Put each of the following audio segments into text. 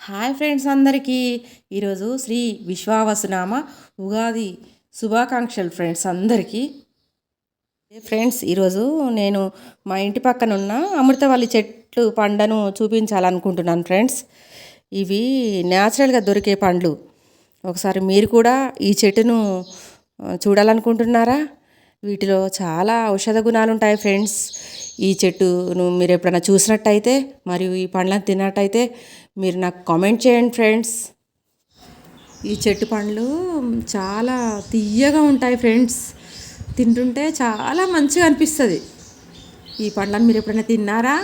Hi friends అందరికీ. ఈరోజు శ్రీ విశ్వావసునామ ఉగాది శుభాకాంక్షలు ఫ్రెండ్స్ అందరికీ. ఫ్రెండ్స్ ఈరోజు నేను మా ఇంటి పక్కన ఉన్న అమృతవల్లి చెట్లు పండ్లను చూపించాలనుకుంటున్నాను ఫ్రెండ్స్. ఇవి న్యాచురల్గా దొరికే పండ్లు. ఒకసారి మీరు కూడా ఈ చెట్టును చూడాలనుకుంటున్నారా? వీటిలో చాలా ఔషధ గుణాలు ఉంటాయి ఫ్రెండ్స్. ఈ చెట్టును మీరు ఎప్పుడైనా చూసినట్టయితే మరియు ఈ పండ్లను తిన్నట్టయితే మీరు నాకు కామెంట్ చేయండి ఫ్రెండ్స్. ఈ చెట్టు పండ్లు చాలా తీయగా ఉంటాయి ఫ్రెండ్స్. తింటుంటే చాలా మంచిగా అనిపిస్తుంది. ఈ పండ్లను మీరు ఎప్పుడైనా తిన్నారా?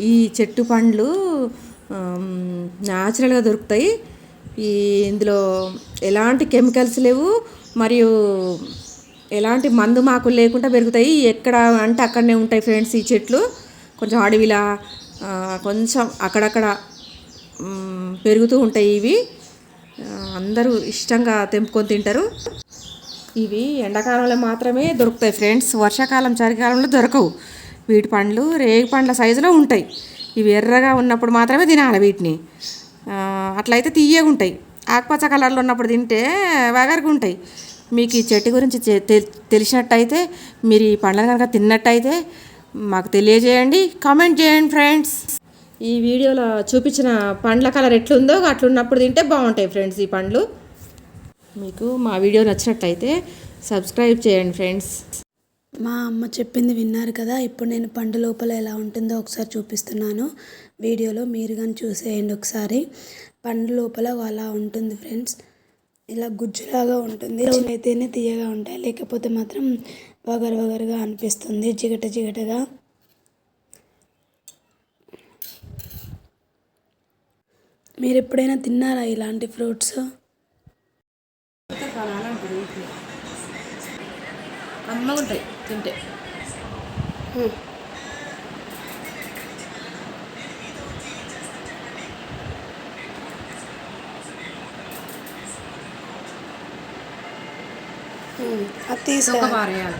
ఈ చెట్టు పండ్లు న్యాచురల్గా దొరుకుతాయి. ఈ ఇందులో ఎలాంటి కెమికల్స్ లేవు. మరియు ఎలాంటి మందు మాకులు లేకుండా పెరుగుతాయి. ఎక్కడ అంటే అక్కడనే ఉంటాయి ఫ్రెండ్స్ ఈ చెట్లు. కొంచెం అడవిలా కొంచెం అక్కడక్కడ పెరుగుతూ ఉంటాయి ఇవి. అందరూ ఇష్టంగా తెంపుకొని తింటారు. ఇవి ఎండాకాలంలో మాత్రమే దొరుకుతాయి ఫ్రెండ్స్. వర్షాకాలం చలికాలంలో దొరకవు. వీటి పండ్లు రేగి పండ్ల సైజులో ఉంటాయి. ఇవి ఎర్రగా ఉన్నప్పుడు మాత్రమే తినాలి వీటిని. అట్లయితే తీయగా ఉంటాయి ఆకుపచ్చ కలర్లో ఉన్నప్పుడు తింటే వగరుగా ఉంటాయి మీకు ఈ చెట్టు గురించి తె- తెలిసినట్టయితే మీరు ఈ పండ్లను కనుక తిన్నట్టయితే మాకు తెలియజేయండి. కామెంట్ చేయండి ఫ్రెండ్స్. ఈ వీడియోలో చూపించిన పండ్ల కలర్ ఎట్లుందో అట్లున్నప్పుడు తింటే బాగుంటాయి ఫ్రెండ్స్ ఈ పండ్లు. మీకు మా వీడియో నచ్చినట్లయితే సబ్స్క్రైబ్ చేయండి ఫ్రెండ్స్. మా అమ్మ చెప్పింది విన్నారు కదా ఇప్పుడు నేను పండు లోపల ఎలా ఉంటుందో ఒకసారి చూపిస్తున్నాను. వీడియోలో మీరు కానీ చూసేయండి ఒకసారి. పండు లోపల అలా ఉంటుంది ఫ్రెండ్స్. ఇలా గుజ్జులాగా ఉంటుంది అయితేనే తీయగా ఉంటాయి లేకపోతే మాత్రం వగరు వగరుగా అనిపిస్తుంది జిగట జిగటగా. మీరు ఎప్పుడైనా తిన్నారా ఇలాంటి ఫ్రూట్స్? అమ్మగా ఉంటాయి తింటే. അതൊക്കെ പറയാം